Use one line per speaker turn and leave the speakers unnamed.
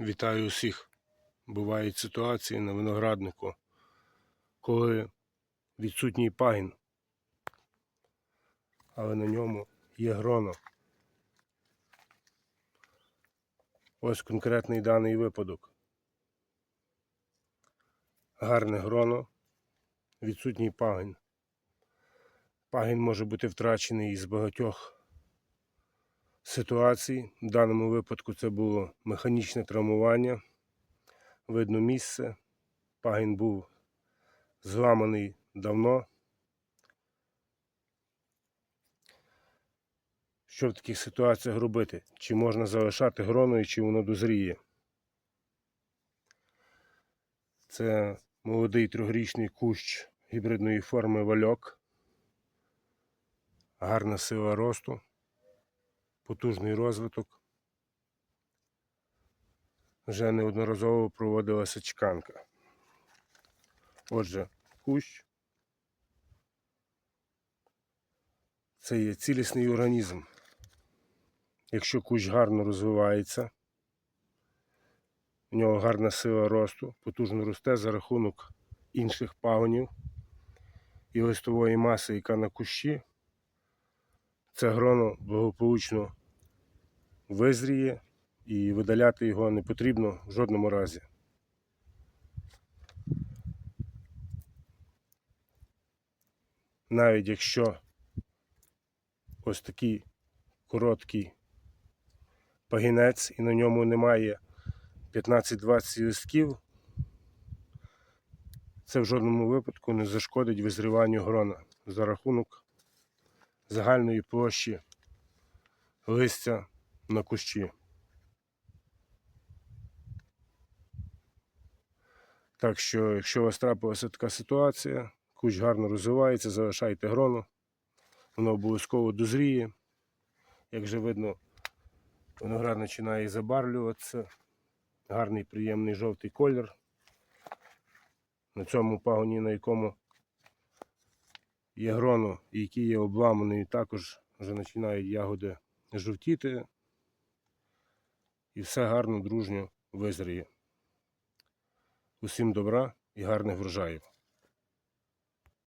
Вітаю усіх. Бувають ситуації на винограднику, коли відсутній пагін, але на ньому є гроно. Ось конкретний даний випадок. Гарне гроно, відсутній пагін. Пагін може бути втрачений із багатьох ситуацій. В даному випадку це було механічне травмування. Видно місце. Пагін був зламаний давно. Що в таких ситуаціях робити? Чи можна залишати гроною, чи воно дозріє? Це молодий трьохрічний кущ гібридної форми вальок. Гарна сила росту потужний розвиток. Вже неодноразово проводилася чеканка. Отже, кущ це є цілісний організм. Якщо кущ гарно розвивається, у нього гарна сила росту, потужно росте за рахунок інших пагонів і листової маси, яка на кущі, це гроно благополучно визріє і видаляти його не потрібно в жодному разі. Навіть якщо ось такий короткий пагінець і на ньому немає 15-20 листків, це в жодному випадку не зашкодить визріванню грона за рахунок загальної площі листя на кущі. Так що, якщо у вас трапилася така ситуація, кущ гарно розвивається, залишайте гроно, воно обов'язково дозріє. Як вже видно, виноград починає забарвлюватися. Гарний приємний жовтий колір. На цьому пагоні, на якому є гроно, і які є обламані, також вже починають ягоди жовтіти. І все гарно, дружньо визріє. Усім добра і гарних врожаїв.